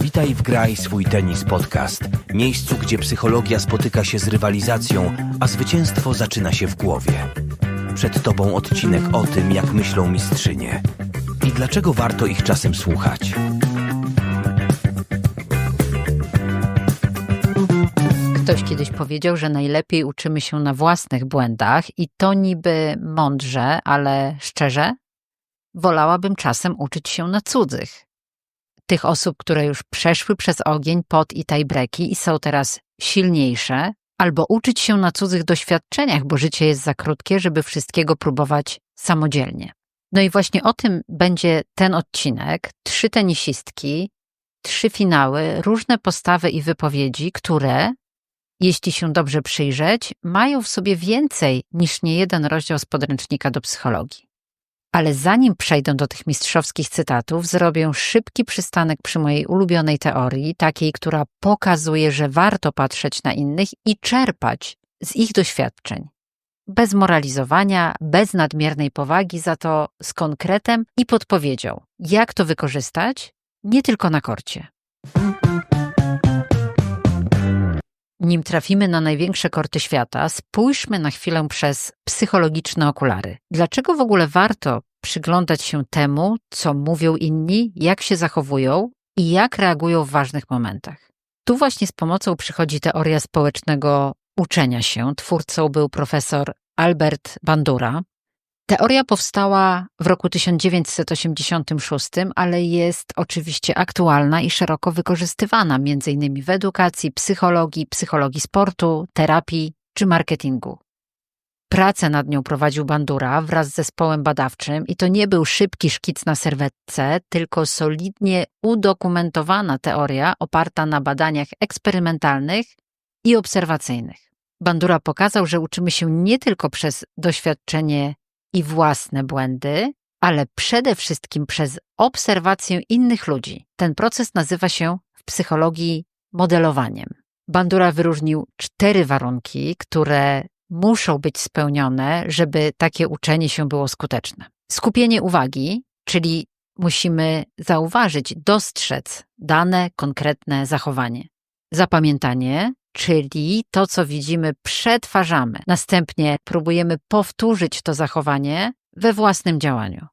Witaj w Graj swój tenis podcast. Miejscu, gdzie psychologia spotyka się z rywalizacją, a zwycięstwo zaczyna się w głowie. Przed Tobą odcinek o tym, jak myślą mistrzynie i dlaczego warto ich czasem słuchać. Ktoś kiedyś powiedział, że najlepiej uczymy się na własnych błędach i to niby mądrze, ale szczerze, wolałabym czasem uczyć się na cudzych. Tych osób, które już przeszły przez ogień, pot i tajbreki i są teraz silniejsze, albo uczyć się na cudzych doświadczeniach, bo życie jest za krótkie, żeby wszystkiego próbować samodzielnie. No i właśnie o tym będzie ten odcinek. Trzy tenisistki, trzy finały, różne postawy i wypowiedzi, które, jeśli się dobrze przyjrzeć, mają w sobie więcej niż niejeden rozdział z podręcznika do psychologii. Ale zanim przejdę do tych mistrzowskich cytatów, zrobię szybki przystanek przy mojej ulubionej teorii, takiej, która pokazuje, że warto patrzeć na innych i czerpać z ich doświadczeń. Bez moralizowania, bez nadmiernej powagi, za to z konkretem i podpowiedzią, jak to wykorzystać, nie tylko na korcie. Nim trafimy na największe korty świata, spójrzmy na chwilę przez psychologiczne okulary. Dlaczego w ogóle warto przyglądać się temu, co mówią inni, jak się zachowują i jak reagują w ważnych momentach? Tu właśnie z pomocą przychodzi teoria społecznego uczenia się. Twórcą był profesor Albert Bandura, Teoria powstała w roku 1986, ale jest oczywiście aktualna i szeroko wykorzystywana, m.in. w edukacji, psychologii, psychologii sportu, terapii czy marketingu. Pracę nad nią prowadził Bandura wraz z zespołem badawczym i to nie był szybki szkic na serwetce, tylko solidnie udokumentowana teoria oparta na badaniach eksperymentalnych i obserwacyjnych. Bandura pokazał, że uczymy się nie tylko przez doświadczenie i własne błędy, ale przede wszystkim przez obserwację innych ludzi. Ten proces nazywa się w psychologii modelowaniem. Bandura wyróżnił cztery warunki, które muszą być spełnione, żeby takie uczenie się było skuteczne. Skupienie uwagi, czyli musimy zauważyć, dostrzec dane, konkretne zachowanie. Zapamiętanie, czyli to, co widzimy, przetwarzamy. Następnie próbujemy powtórzyć to zachowanie we własnym działaniu.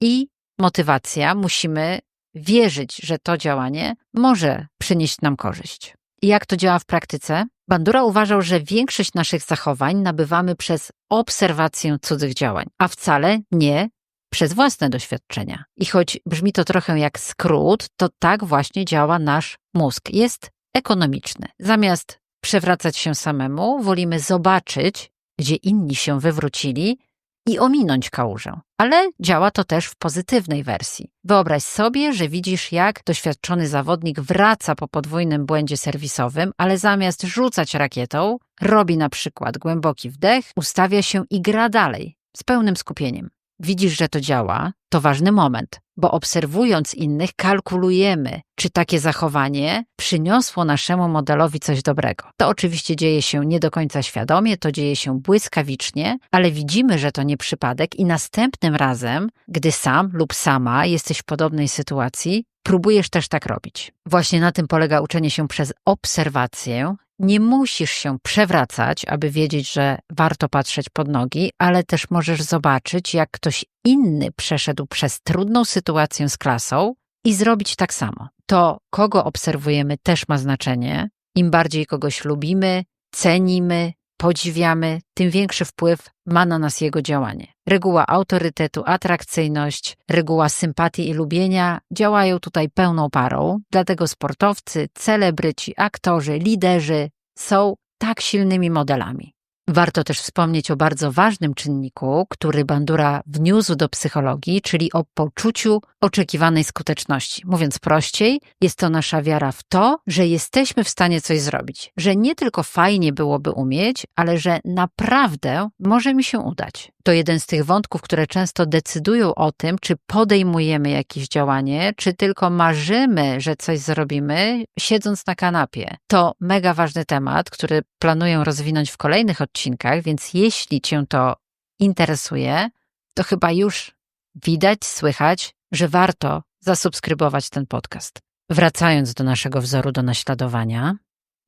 I motywacja, musimy wierzyć, że to działanie może przynieść nam korzyść. Jak to działa w praktyce? Bandura uważał, że większość naszych zachowań nabywamy przez obserwację cudzych działań, a wcale nie przez własne doświadczenia. I choć brzmi to trochę jak skrót, to tak właśnie działa nasz mózg. Jest ekonomiczny. Zamiast przewracać się samemu, wolimy zobaczyć, gdzie inni się wywrócili i ominąć kałużę. Ale działa to też w pozytywnej wersji. Wyobraź sobie, że widzisz, jak doświadczony zawodnik wraca po podwójnym błędzie serwisowym, ale zamiast rzucać rakietą, robi na przykład głęboki wdech, ustawia się i gra dalej z pełnym skupieniem. Widzisz, że to działa, to ważny moment, bo obserwując innych, kalkulujemy, czy takie zachowanie przyniosło naszemu modelowi coś dobrego. To oczywiście dzieje się nie do końca świadomie, to dzieje się błyskawicznie, ale widzimy, że to nie przypadek i następnym razem, gdy sam lub sama jesteś w podobnej sytuacji, próbujesz też tak robić. Właśnie na tym polega uczenie się przez obserwację nie musisz się przewracać, aby wiedzieć, że warto patrzeć pod nogi, ale też możesz zobaczyć, jak ktoś inny przeszedł przez trudną sytuację z klasą i zrobić tak samo. To, kogo obserwujemy, też ma znaczenie. Im bardziej kogoś lubimy, cenimy, podziwiamy, tym większy wpływ ma na nas jego działanie. Reguła autorytetu, atrakcyjność, reguła sympatii i lubienia działają tutaj pełną parą, dlatego sportowcy, celebryci, aktorzy, liderzy są tak silnymi modelami. Warto też wspomnieć o bardzo ważnym czynniku, który Bandura wniósł do psychologii, czyli o poczuciu oczekiwanej skuteczności. Mówiąc prościej, jest to nasza wiara w to, że jesteśmy w stanie coś zrobić, że nie tylko fajnie byłoby umieć, ale że naprawdę może mi się udać. To jeden z tych wątków, które często decydują o tym, czy podejmujemy jakieś działanie, czy tylko marzymy, że coś zrobimy, siedząc na kanapie. To mega ważny temat, który planuję rozwinąć w kolejnych odcinkach, więc jeśli Cię to interesuje, to chyba już widać, słychać, że warto zasubskrybować ten podcast. Wracając do naszego wzoru do naśladowania,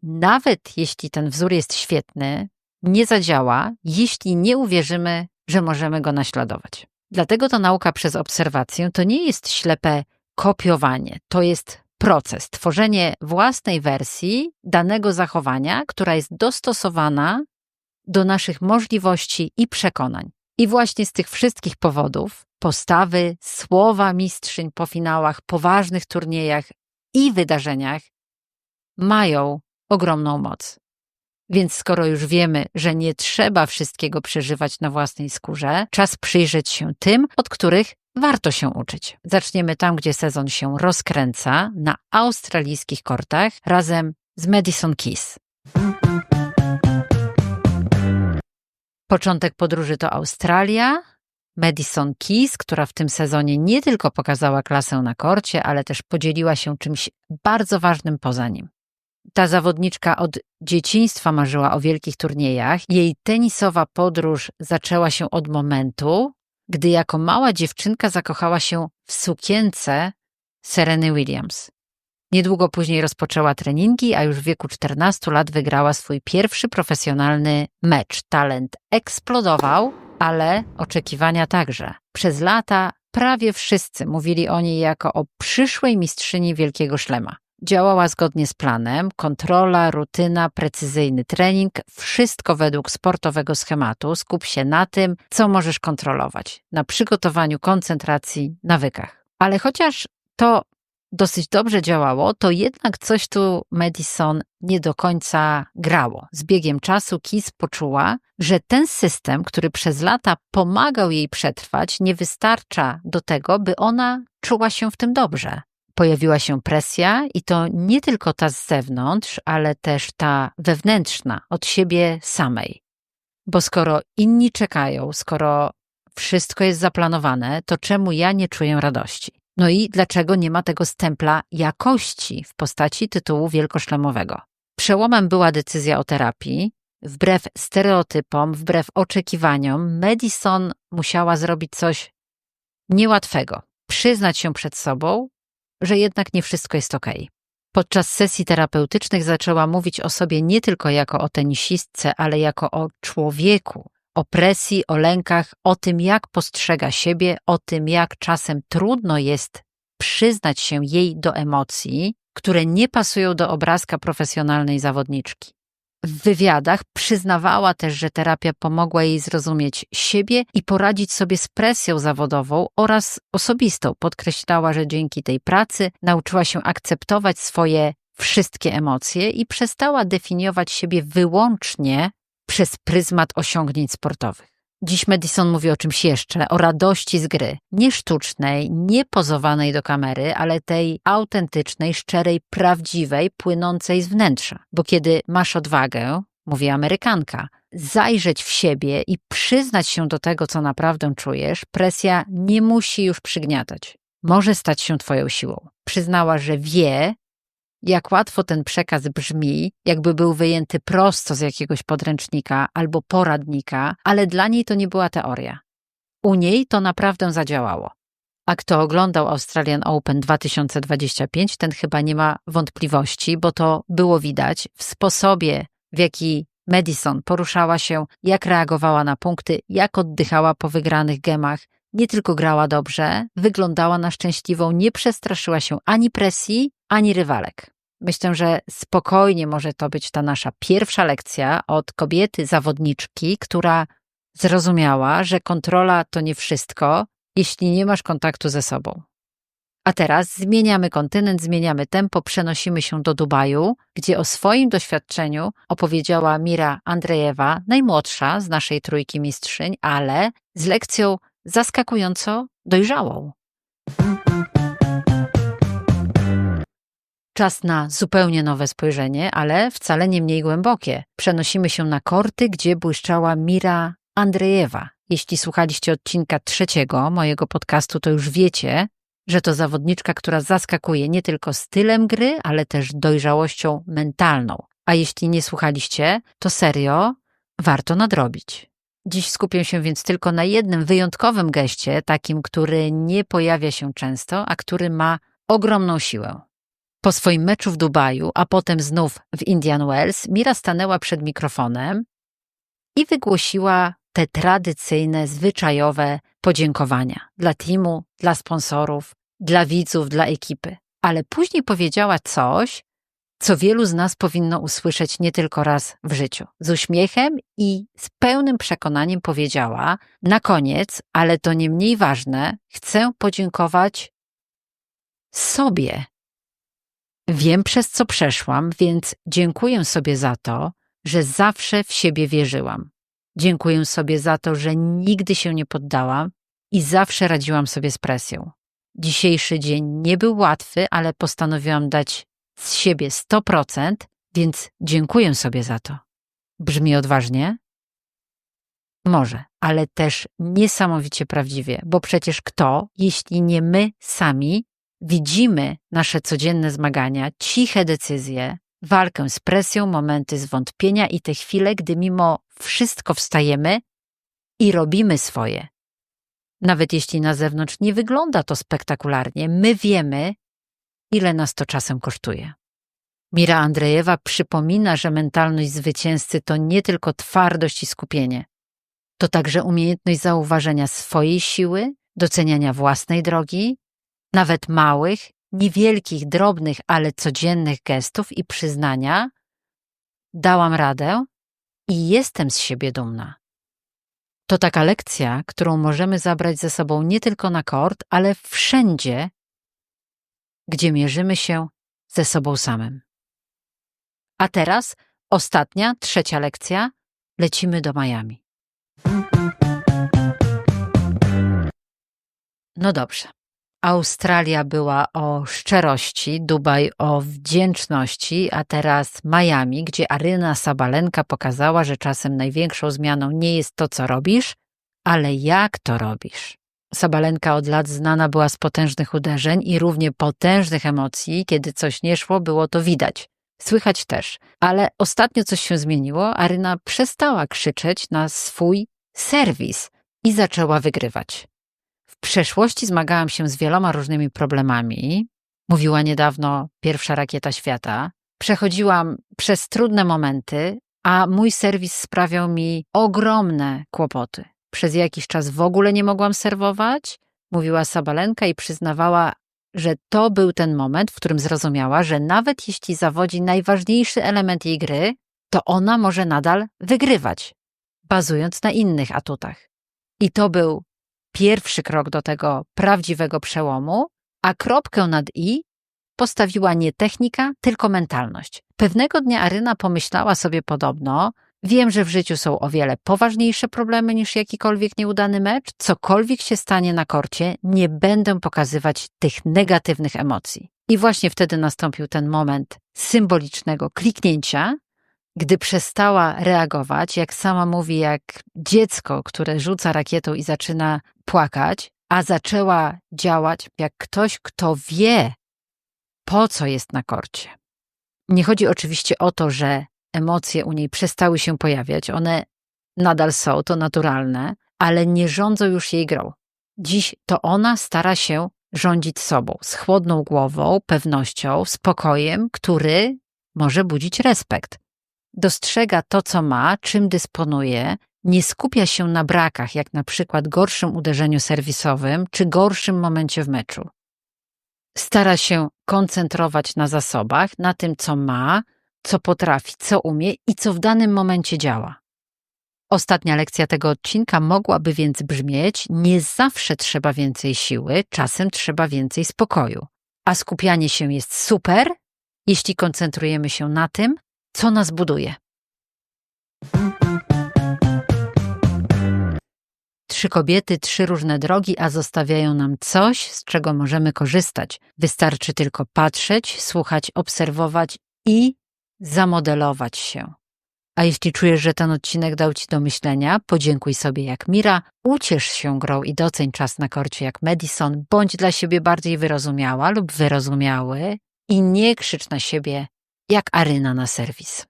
nawet jeśli ten wzór jest świetny, nie zadziała, jeśli nie uwierzymy, że możemy go naśladować. Dlatego ta nauka przez obserwację to nie jest ślepe kopiowanie, to jest proces, tworzenie własnej wersji danego zachowania, która jest dostosowana do naszych możliwości i przekonań. I właśnie z tych wszystkich powodów postawy, słowa mistrzyń po finałach, poważnych turniejach i wydarzeniach mają ogromną moc. Więc skoro już wiemy, że nie trzeba wszystkiego przeżywać na własnej skórze, czas przyjrzeć się tym, od których warto się uczyć. Zaczniemy tam, gdzie sezon się rozkręca, na australijskich kortach razem z Madison Keys. Początek podróży to Australia. Madison Keys, która w tym sezonie nie tylko pokazała klasę na korcie, ale też podzieliła się czymś bardzo ważnym poza nim. Ta zawodniczka od dzieciństwa marzyła o wielkich turniejach. Jej tenisowa podróż zaczęła się od momentu, gdy jako mała dziewczynka zakochała się w sukience Sereny Williams. Niedługo później rozpoczęła treningi, a już w wieku 14 lat wygrała swój pierwszy profesjonalny mecz. Talent eksplodował, ale oczekiwania także. Przez lata prawie wszyscy mówili o niej jako o przyszłej mistrzyni Wielkiego Szlema. Działała zgodnie z planem, kontrola, rutyna, precyzyjny trening, wszystko według sportowego schematu. Skup się na tym, co możesz kontrolować, na przygotowaniu, koncentracji, nawykach. Ale chociaż to dosyć dobrze działało, to jednak coś tu Madison nie do końca grało. Z biegiem czasu Kiss poczuła, że ten system, który przez lata pomagał jej przetrwać, nie wystarcza do tego, by ona czuła się w tym dobrze. Pojawiła się presja i to nie tylko ta z zewnątrz, ale też ta wewnętrzna, od siebie samej. Bo skoro inni czekają, skoro wszystko jest zaplanowane, to czemu ja nie czuję radości? No i dlaczego nie ma tego stempla jakości w postaci tytułu wielkoszlemowego? Przełomem była decyzja o terapii. Wbrew stereotypom, wbrew oczekiwaniom, Madison musiała zrobić coś niełatwego. Przyznać się przed sobą, że jednak nie wszystko jest ok. Podczas sesji terapeutycznych zaczęła mówić o sobie nie tylko jako o tenisistce, ale jako o człowieku, o presji, o lękach, o tym, jak postrzega siebie, o tym, jak czasem trudno jest przyznać się jej do emocji, które nie pasują do obrazka profesjonalnej zawodniczki. W wywiadach przyznawała też, że terapia pomogła jej zrozumieć siebie i poradzić sobie z presją zawodową oraz osobistą. Podkreślała, że dzięki tej pracy nauczyła się akceptować swoje wszystkie emocje i przestała definiować siebie wyłącznie przez pryzmat osiągnięć sportowych. Dziś Madison mówi o czymś jeszcze, o radości z gry. Nie sztucznej, nie pozowanej do kamery, ale tej autentycznej, szczerej, prawdziwej, płynącej z wnętrza. Bo kiedy masz odwagę, mówi Amerykanka, zajrzeć w siebie i przyznać się do tego, co naprawdę czujesz, presja nie musi już przygniatać. Może stać się Twoją siłą. Przyznała, że wie, jak łatwo ten przekaz brzmi, jakby był wyjęty prosto z jakiegoś podręcznika albo poradnika, ale dla niej to nie była teoria. U niej to naprawdę zadziałało. A kto oglądał Australian Open 2025, ten chyba nie ma wątpliwości, bo to było widać w sposobie, w jaki Madison poruszała się, jak reagowała na punkty, jak oddychała po wygranych gemach. Nie tylko grała dobrze, wyglądała na szczęśliwą, nie przestraszyła się ani presji, ani rywalek. Myślę, że spokojnie może to być ta nasza pierwsza lekcja od kobiety zawodniczki, która zrozumiała, że kontrola to nie wszystko, jeśli nie masz kontaktu ze sobą. A teraz zmieniamy kontynent, zmieniamy tempo, przenosimy się do Dubaju, gdzie o swoim doświadczeniu opowiedziała Mira Andrejewa, najmłodsza z naszej trójki mistrzyń, ale z lekcją zaskakująco dojrzałą. Czas na zupełnie nowe spojrzenie, ale wcale nie mniej głębokie. Przenosimy się na korty, gdzie błyszczała Mira Andrejewa. Jeśli słuchaliście odcinka trzeciego mojego podcastu, to już wiecie, że to zawodniczka, która zaskakuje nie tylko stylem gry, ale też dojrzałością mentalną. A jeśli nie słuchaliście, to serio warto nadrobić. Dziś skupię się więc tylko na jednym wyjątkowym geście, takim, który nie pojawia się często, a który ma ogromną siłę. Po swoim meczu w Dubaju, a potem znów w Indian Wells, Mira stanęła przed mikrofonem i wygłosiła te tradycyjne, zwyczajowe podziękowania dla teamu, dla sponsorów, dla widzów, dla ekipy. Ale później powiedziała coś, co wielu z nas powinno usłyszeć nie tylko raz w życiu. Z uśmiechem i z pełnym przekonaniem powiedziała: Na koniec, ale to nie mniej ważne, chcę podziękować sobie. Wiem, przez co przeszłam, więc dziękuję sobie za to, że zawsze w siebie wierzyłam. Dziękuję sobie za to, że nigdy się nie poddałam i zawsze radziłam sobie z presją. Dzisiejszy dzień nie był łatwy, ale postanowiłam dać z siebie 100%, więc dziękuję sobie za to. Brzmi odważnie? Może, ale też niesamowicie prawdziwie, bo przecież kto, jeśli nie my sami, widzimy nasze codzienne zmagania, ciche decyzje, walkę z presją, momenty zwątpienia i te chwile, gdy mimo wszystko wstajemy i robimy swoje. Nawet jeśli na zewnątrz nie wygląda to spektakularnie, my wiemy, ile nas to czasem kosztuje. Mira Andrejewa przypomina, że mentalność zwycięzcy to nie tylko twardość i skupienie. To także umiejętność zauważenia swojej siły, doceniania własnej drogi, nawet małych, niewielkich, drobnych, ale codziennych gestów i przyznania: dałam radę i jestem z siebie dumna. To taka lekcja, którą możemy zabrać ze sobą nie tylko na kort, ale wszędzie, gdzie mierzymy się ze sobą samym. A teraz ostatnia, trzecia lekcja. Lecimy do Miami. No dobrze. Australia była o szczerości, Dubaj o wdzięczności, a teraz Miami, gdzie Aryna Sabalenka pokazała, że czasem największą zmianą nie jest to, co robisz, ale jak to robisz. Sabalenka od lat znana była z potężnych uderzeń i równie potężnych emocji. Kiedy coś nie szło, było to widać. Słychać też. Ale ostatnio coś się zmieniło. Aryna przestała krzyczeć na swój serwis i zaczęła wygrywać. Przeszłości zmagałam się z wieloma różnymi problemami. Mówiła niedawno pierwsza rakieta świata. Przechodziłam przez trudne momenty, a mój serwis sprawiał mi ogromne kłopoty. Przez jakiś czas w ogóle nie mogłam serwować, mówiła Sabalenka i przyznawała, że to był ten moment, w którym zrozumiała, że nawet jeśli zawodzi najważniejszy element jej gry, to ona może nadal wygrywać, bazując na innych atutach. I to był pierwszy krok do tego prawdziwego przełomu, a kropkę nad i postawiła nie technika, tylko mentalność. Pewnego dnia Aryna pomyślała sobie podobno, Wiem, że w życiu są o wiele poważniejsze problemy niż jakikolwiek nieudany mecz. Cokolwiek się stanie na korcie, nie będę pokazywać tych negatywnych emocji. I właśnie wtedy nastąpił ten moment symbolicznego kliknięcia, gdy przestała reagować, jak sama mówi, jak dziecko, które rzuca rakietą i zaczyna płakać, a zaczęła działać jak ktoś, kto wie, po co jest na korcie. Nie chodzi oczywiście o to, że emocje u niej przestały się pojawiać. One nadal są, to naturalne, ale nie rządzą już jej grą. Dziś to ona stara się rządzić sobą, z chłodną głową, pewnością, spokojem, który może budzić respekt. Dostrzega to, co ma, czym dysponuje, nie skupia się na brakach, jak na przykład gorszym uderzeniu serwisowym czy gorszym momencie w meczu. Stara się koncentrować na zasobach, na tym, co ma, co potrafi, co umie i co w danym momencie działa. Ostatnia lekcja tego odcinka mogłaby więc brzmieć: Nie zawsze trzeba więcej siły, czasem trzeba więcej spokoju. A skupianie się jest super, jeśli koncentrujemy się na tym, co nas buduje. Trzy kobiety, trzy różne drogi, a zostawiają nam coś, z czego możemy korzystać. Wystarczy tylko patrzeć, słuchać, obserwować i zamodelować się. A jeśli czujesz, że ten odcinek dał Ci do myślenia, podziękuj sobie jak Mira, uciesz się grą i doceń czas na korcie jak Madison, bądź dla siebie bardziej wyrozumiała lub wyrozumiały i nie krzycz na siebie jak Aryna na serwis.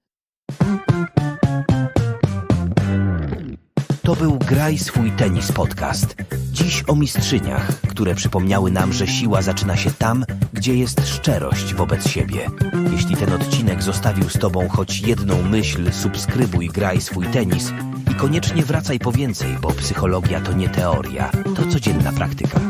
To był Graj swój tenis podcast. Dziś o mistrzyniach, które przypomniały nam, że siła zaczyna się tam, gdzie jest szczerość wobec siebie. Jeśli ten odcinek zostawił z Tobą choć jedną myśl, subskrybuj Graj swój tenis i koniecznie wracaj po więcej, bo psychologia to nie teoria, to codzienna praktyka.